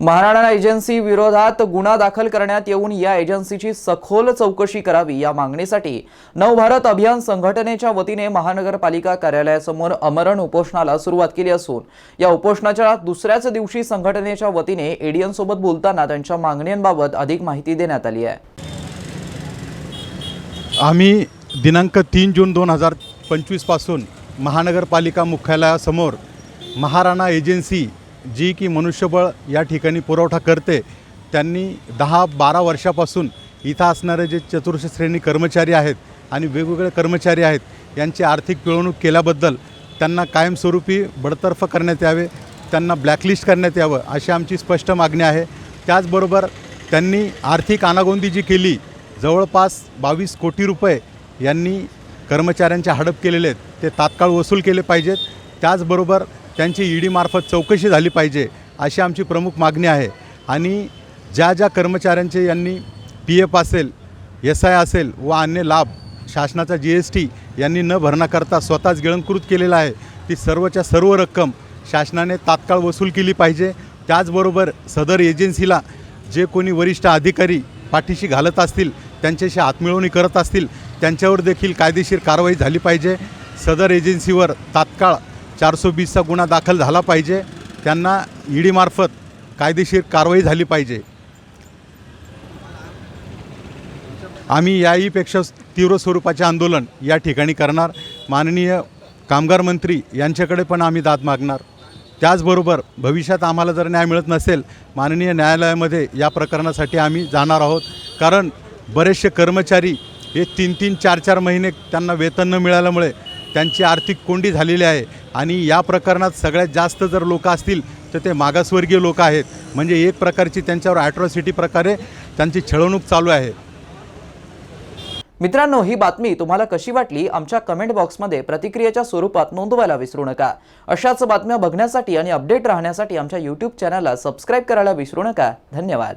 Maharana agency विरोधात गुन्हा दाखल करण्यात येऊन या एजन्सीची सखोल चौकशी करावी या मागणीसाठी नवभारत अभियान संघटनेच्या वतीने महानगरपालिका कार्यालयासमोर अमरण उपोषणाला सुरुवात केली असून या उपोषणाच्या दुसऱ्याच दिवशी संघटनेच्या वतीने एडियनसोबत बोलताना त्यांच्या मागण्यांबाबत अधिक माहिती देण्यात आली आहे. आम्ही दिनांक तीन जून दोन हजार पंचवीसपासून महानगरपालिका मुख्यालयासमोर महाराणा एजन्सी जी की मनुष्यबळ या ठिकाणी पुरवठा करते त्यांनी दहा बारा वर्षापासून इथं असणारे जे चतुर्थ श्रेणी कर्मचारी आहेत आणि वेगवेगळे कर्मचारी आहेत यांची आर्थिक पिळवणूक केल्याबद्दल त्यांना कायमस्वरूपी बडतर्फ करण्यात यावे त्यांना ब्लॅकलिस्ट करण्यात यावं अशी आमची स्पष्ट मागणी आहे. त्याचबरोबर त्यांनी आर्थिक अनागोंदी जी केली जवळपास बावीस कोटी रुपये यांनी कर्मचाऱ्यांचे हडप केलेले आहेत ते तात्काळ वसूल केले पाहिजेत. त्याचबरोबर त्यांची ईडीमार्फत चौकशी झाली पाहिजे अशी आमची प्रमुख मागणी आहे. आणि ज्या ज्या कर्मचाऱ्यांचे यांनी पी एफ असेल एस आय असेल व अन्य लाभ शासनाचा जी एस टी यांनी न भरण्याकरता करता स्वतःच गिळंकृत केलेला आहे ती सर्वच्या सर्व रक्कम शासनाने तात्काळ वसूल केली पाहिजे. त्याचबरोबर सदर एजन्सीला जे कोणी वरिष्ठ अधिकारी पाठीशी घालत असतील त्यांच्याशी हातमिळवणी करत असतील त्यांच्यावर देखील कायदेशीर कारवाई झाली पाहिजे. सदर एजन्सीवर तात्काळ चारशे वीसचा गुन्हा दाखल झाला पाहिजे. त्यांना ईडीमार्फत कायदेशीर कारवाई झाली पाहिजे. आम्ही याहीपेक्षा तीव्र स्वरूपाचे आंदोलन या ठिकाणी करणार. माननीय कामगार मंत्री यांच्याकडे पण आम्ही दाद मागणार. त्याचबरोबर भविष्यात आम्हाला जर न्याय मिळत नसेल माननीय न्यायालयामध्ये या प्रकरणासाठी आम्ही जाणार आहोत. कारण बरेचसे कर्मचारी हे तीन तीन चार चार महिने त्यांना वेतन न मिळाल्यामुळे त्यांची आर्थिक कोंडी झालेली आहे. आणि या प्रकरणात सगळ्यात जास्त जर लोक असतील तर ते मागासवर्गीय लोक आहेत. म्हणजे एक प्रकारची त्यांच्यावर ॲट्रॉसिटी प्रकारे त्यांची छळवणूक चालू आहे. मित्रांनो ही बातमी तुम्हाला कशी वाटली? आमच्या कमेंट बॉक्समध्ये प्रतिक्रियेच्या स्वरूपात नोंदवायला विसरू नका. अशाच बातम्या बघण्यासाठी आणि अपडेट राहण्यासाठी आमच्या यूट्यूब चॅनलला सबस्क्राईब करायला विसरू नका. धन्यवाद.